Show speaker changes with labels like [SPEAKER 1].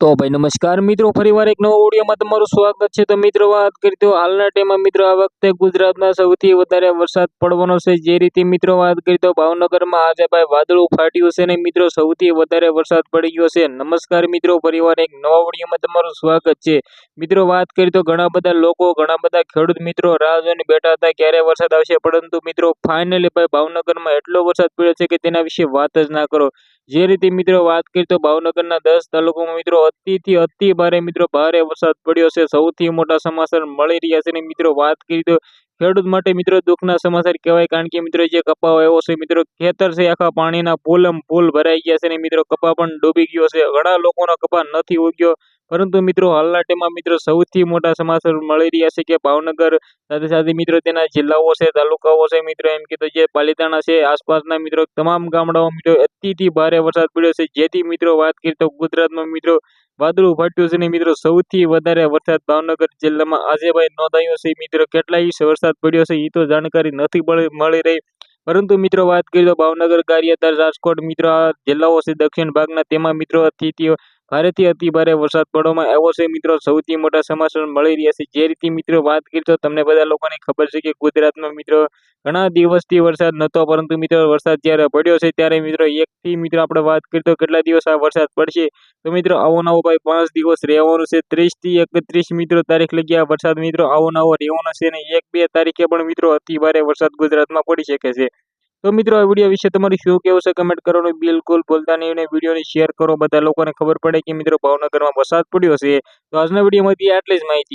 [SPEAKER 1] તો ભાઈ નમસ્કાર મિત્રો, ફરીવાર એક નવો ઓડિયોમાં તમારું સ્વાગત છે. તો મિત્રો, વાત કરી તો હાલના ટાઈમમાં મિત્રો, આ વખતે ગુજરાતમાં સૌથી વધારે વરસાદ પડવાનો છે. જે રીતે મિત્રો, વાત કરી તો ભાવનગરમાં આજે ભાઈ વાદળું ફાટ્યું છે ને મિત્રો, સૌથી વધારે વરસાદ પડી ગયો છે. નમસ્કાર મિત્રો, ફરીવાર એક નવા ઓડિયોમાં તમારું સ્વાગત છે. મિત્રો, વાત કરી તો ઘણા બધા લોકો, ઘણા બધા ખેડૂત મિત્રો રાહ જોઈને બેઠા હતા ક્યારે વરસાદ આવશે? પરંતુ મિત્રો ફાઇનલી ભાઈ ભાવનગરમાં એટલો વરસાદ પડ્યો છે કે તેના વિશે વાત જ ના કરો. જે રીતે મિત્રો, વાત કરી તો ભાવનગરના દસ તાલુકામાં મિત્રો અતિથી અતિ ભારે મિત્રો, ભારે વરસાદ પડ્યો છે. સૌથી મોટા સમાચાર મળી રહ્યા છે અને મિત્રો, વાત કરી તો ખેડૂત માટે મિત્રો દુઃખના સમાચાર કહેવાય, કારણ કે મિત્રો જે કપા આવ્યો છે મિત્રો, ખેતર છે, આખા પાણીના પુલમ પુલ ભરાઈ ગયા છે અને મિત્રો, કપા પણ ડૂબી ગયો છે. ઘણા લોકોનો કપા નથી ઉગ્યો. પરંતુ મિત્રો હાલના ટાઈમમાં મિત્રો, સૌથી મોટા સમાચાર મળી રહ્યા છે કે ભાવનગર, સાથે સાથે મિત્રો, તેના જિલ્લાઓ છે, તાલુકાઓ છે, મિત્રો, એમ કીધું જે પાલિતાણા છે, આસપાસના મિત્રો, તમામ ગામડાઓ મિત્રો, અતિથી ભારે વરસાદ પડ્યો છે. જેથી મિત્રો, વાત કરીએ તો ગુજરાતમાં મિત્રો, વાદળું ફાટ્યું છે ને મિત્રો, સૌથી વધારે વરસાદ ભાવનગર જિલ્લામાં આજે ભાઈ નોંધાયો છે. મિત્રો કેટલા ઇંચ વરસાદ પડ્યો છે એ તો જાણકારી નથી મળી રહી. પરંતુ મિત્રો, વાત કરીએ તો ભાવનગર, ગારિયાધાર, રાજકોટ, મિત્રો જિલ્લાઓ છે દક્ષિણ ભાગના, તેમાં મિત્રો, અતિથિઓ ભારેથી અતિ ભારે વરસાદ પડવામાં આવ્યો છે. મિત્રો, સૌથી મોટા સમાચાર મળી રહ્યા છે. જે રીતે મિત્રો વાત કરી તો તમને બધા લોકોને ખબર છે કે ગુજરાતમાં મિત્રો ઘણા દિવસથી વરસાદ નહોતો, પરંતુ મિત્રો વરસાદ જ્યારે પડ્યો છે ત્યારે મિત્રો એકથી મિત્રો આપણે વાત કરી તો કેટલા દિવસ આ વરસાદ પડશે? તો મિત્રો આવો નવો ભાઈ પાંચ દિવસ રહેવાનું છે. ત્રીસથી એકત્રીસ મિત્રો તારીખ લગી આ વરસાદ મિત્રો આવો નવો રહેવાનો છે અને એક બે તારીખે પણ મિત્રો અતિ ભારે વરસાદ ગુજરાતમાં પડી શકે છે. તો મિત્રો, આ વીડિયો વિશે તમારું શું કેવું છે? કમેન્ટ કરવાનું બિલકુલ ભૂલતા નહીં અને વિડીયોને શેર કરો. બધા લોકોને ખબર પડે કે મિત્રો, ભાવનગરમાં વરસાદ પડ્યો છે. તો આજના વિડીયોમાંથી આટલી જ માહિતી.